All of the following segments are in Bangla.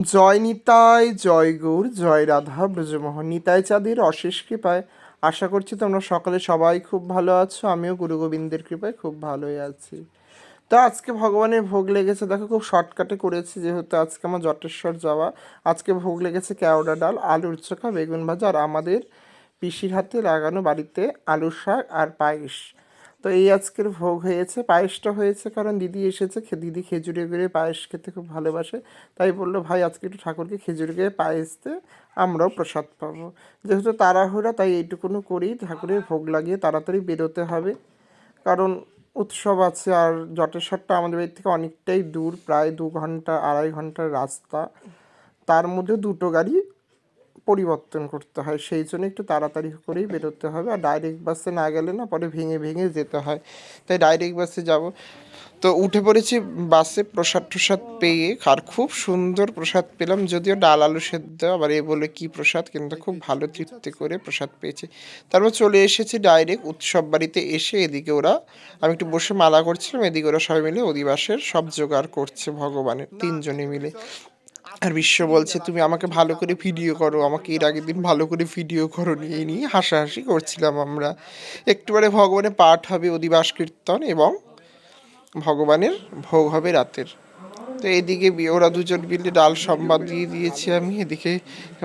জয় নিতাই, জয় গৌর, জয় রাধা, ব্রজমোহন নিতাই চাঁদের অশেষ কৃপায়। আশা করছি তোমরা সকালে সবাই খুব ভালো আছো। আমিও গুরু গোবিন্দের কৃপায় খুব ভালোই আছি। তো আজকে ভগবানের ভোগ লেগেছে। দেখো, খুব শর্টকাটে করেছি যেহেতু আজকে আমার জটেশ্বর যাওয়া। আজকে ভোগ লেগেছে কেওড়া ডাল, আলুর চোখা, বেগুন ভাজা, আর আমাদের পিসির হাতে লাগানো বাড়িতে আলুর শাক আর পায়েস। তো এই আজকের ভোগ হয়েছে, পায়েসটা হয়েছে কারণ দিদি এসেছে দিদি খেজুরি গুড়ে পায়েস খেতে খুব ভালোবাসে। তাই বলল, ভাই, আজকে একটু ঠাকুরকে খেজুরি গুড়ে পায়েস দে, আমরাও প্রসাদ পাবো। যেহেতু তাড়াহুড়া, তাই এইটুকুনো করি ঠাকুরের ভোগ লাগিয়ে তাড়াতাড়ি বেরোতে হবে। কারণ উৎসব আছে আর জটেশ্বরটা আমাদের বাড়ি থেকে অনেকটাই দূর, প্রায় দু ঘণ্টা, আড়াই ঘণ্টার রাস্তা। তার মধ্যে দুটো গাড়ি পরিবর্তন করতে হয়। সেই জন্য একটু তাড়াতাড়ি করেই বেরোতে হবে। আর ডাইরেক্ট বাসে না গেলে না পরে ভেঙে ভেঙে যেতে হয়। তাই ডাইরেক্ট বাসে যাব। তো উঠে পড়েছি বাসে প্রসাদ টসাদ পেয়ে। আর খুব সুন্দর প্রসাদ পেলাম। যদিও ডাল আলু সেদ্ধ, আবার এ বলে কি প্রসাদ, কিন্তু খুব ভালো তৃপ্তি করে প্রসাদ পেয়েছি। তারপর চলে এসেছি ডাইরেক্ট উৎসব বাড়িতে এসে এদিকে ওরা, আমি একটু বসে মালা করছিলাম। এদিকে ওরা সবাই মিলে অধিবাসের সব জোগাড় করছে ভগবানের, তিনজনে মিলে। আর বিশ্ব বলছে, তুমি আমাকে ভালো করে ভিডিও করো, আমাকে এর আগের দিন ভালো করে ভিডিও করো নিয়ে, এই নিয়ে হাসাহাসি করছিলাম আমরা। একটুবারে ভগবানের পাঠ হবে অধিবাস কীর্তন এবং ভগবানের ভোগ হবে রাতের। তো এদিকে ওরা দুজন মিলে ডাল সম্বাদ দিয়ে দিয়েছি আমি। এদিকে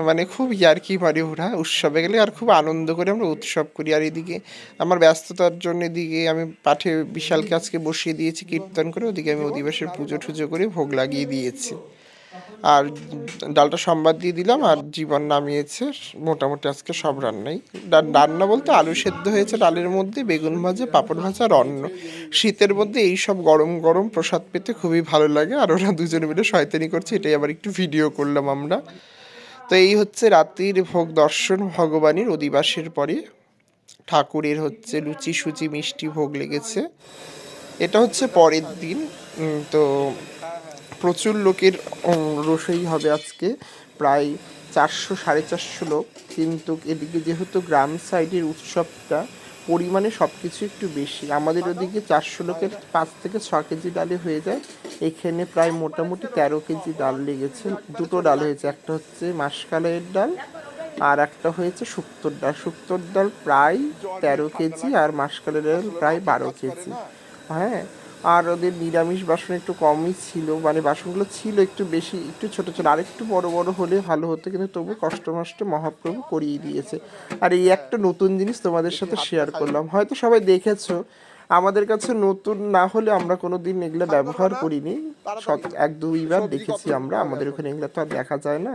মানে খুব ইয়ার্কি মারে ওরা উৎসবে গেলে আর খুব আনন্দ করে আমরা উৎসব করি। আর এদিকে আমার ব্যস্ততার জন্য এদিকে আমি পাঠে বিশালকে আজকে বসিয়ে দিয়েছি কীর্তন করে। ওদিকে আমি অধিবাসের পুজো টুজো করে ভোগ লাগিয়ে দিয়েছি। আর ডালটা সম্বাদ দিয়ে দিলাম আর জীবন নামিয়েছে। মোটামুটি আজকে সব রান্নাই। রান্না বলতে আলু সেদ্ধ হয়েছে ডালের মধ্যে, বেগুন ভাজা, পাঁপড় ভাজা আর অন্ন। শীতের মধ্যে এই সব গরম গরম প্রসাদ পেতে খুবই ভালো লাগে আর ওরা দুজনে মিলে শয়তানি করছে, এটাই আবার একটু ভিডিও করলাম আমরা। তো এই হচ্ছে রাত্রির ভোগ দর্শন ভগবানের অধিবাসের পরে। ঠাকুরের হচ্ছে লুচি সুচি মিষ্টি ভোগ লেগেছে। এটা হচ্ছে পরের দিন। তো প্রচুর লোকের রসই হবে আজকে প্রায় চারশো সাড়ে চারশো লোক। কিন্তু এদিকে যেহেতু গ্রাম সাইডের উৎসবটা পরিমাণে সব কিছু একটু বেশি। আমাদের ওদিকে চারশো লোকের পাঁচ থেকে ছ কেজি ডালে হয়ে যায়। এখানে প্রায় মোটামুটি তেরো কেজি ডাল লেগেছে। দুটো ডাল হয়েছে একটা হচ্ছে মাসকালের ডাল আর একটা হয়েছে শুক্তোর ডাল। শুক্তোর ডাল প্রায় তেরো কেজি আর মাসকালের ডাল প্রায় বারো কেজি। হ্যাঁ আর ওদের নিরামিষ বাসন একটু কমই ছিল। মানে বাসনগুলো ছিল একটু বেশি, একটু ছোট ছোট আর একটু বড় বড় হলে ভালো হতো, কিন্তু তবু কষ্ট মষ্ট মহাপ্রভু করিয়ে দিয়েছে। আর এই একটা নতুন জিনিস তোমাদের সাথে শেয়ার করলাম। হয়তো সবাই দেখেছ, আমাদের কাছে নতুন না হলে আমরা কোনো দিন এগুলো ব্যবহার করিনি। এক দুইবার দেখেছি আমরা, আমাদের ওখানে এগুলো তো আর দেখা যায় না।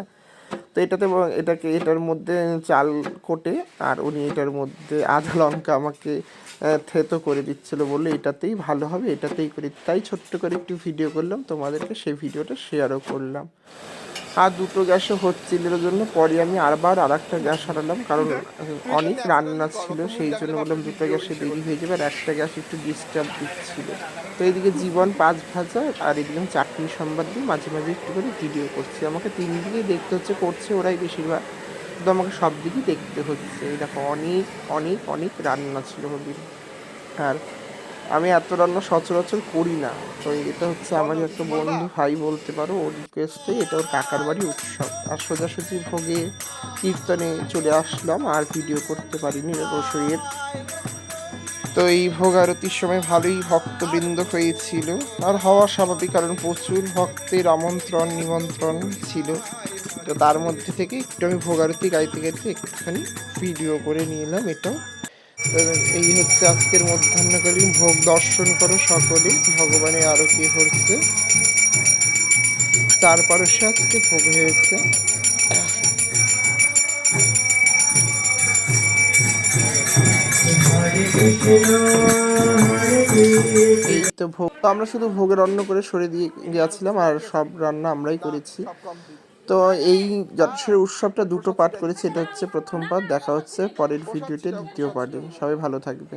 তো এটাতে এটাকে, এটার মধ্যে চাল কোটে আর উনি এটার মধ্যে আধা লঙ্কা আমাকে থেতো করে দিচ্ছিল বলে এটাতেই ভালো হবে, এটাতেই করি তাই ছোট্ট করে একটু ভিডিও করলাম, তোমাদেরকে সেই ভিডিওটা শেয়ারও করলাম। আর দুটো গ্যাসও হচ্ছিল জন্য পরে আমি আরবার আর একটা গ্যাস সারালাম কারণ অনেক রান্না ছিল, সেই জন্য বললাম দুটো গ্যাসে দেরি হয়ে যাবে আর একটা গ্যাস একটু ডিস্টার্ব দিচ্ছিল। তো এইদিকে জীবন পাঁচ ভাজা আর এদিকে চাটনি সম্বাদ দিয়ে মাঝে মাঝে একটু করে ভিডিও করছি। আমাকে তিন দিকেই দেখতে হচ্ছে, করছে ওরাই বেশিরভাগ। কিন্তু আমাকে সব দিকেই দেখতে হচ্ছে। এই দেখো, অনেক অনেক অনেক রান্না ছিল ওদিন। আর আমি এত রান্না সচরাচর করি না। তো এটা হচ্ছে আমার একটা বন্ধু ভাই বলতে পারো ওর রিকোয়েস্টে এটা ওর কাকার বাড়ি উৎসব। আর সোজাসুজি ভোগে কীর্তনে চলে আসলাম আর ভিডিও করতে পারিনি রসইয়ের তো এই ভোগ আরতির সময় ভালোই ভক্তবৃন্দ হয়েছিল। আর হওয়া স্বাভাবিক কারণ প্রচুর ভক্তের আমন্ত্রণ নিমন্ত্রণ ছিল। তো তার মধ্যে থেকে একটু আমি ভোগ আরতি গাইতে গাইতে একটুখানি ভিডিও করে নিলাম এটাও। তো এই হচ্ছে আজকের মধ্যাহ্নকালীন ভোগ দর্শন করো সকলে ভগবানের আরতি হচ্ছে। চার পারস্যে আজকে ভোগ হয়েছে। এই তো ভোগ আমরা শুধু ভোগের অন্ন করে সরে দিয়ে গিয়েছিলাম আর সব রান্না আমরাই করেছি। তো এই যটেশ্বরের উৎসবটা দুটো পার্ট করেছি। এটা হচ্ছে প্রথম পার্ট দেখা হচ্ছে পরের ভিডিওতে দ্বিতীয় পার্টে সবাই ভালো থাকবে।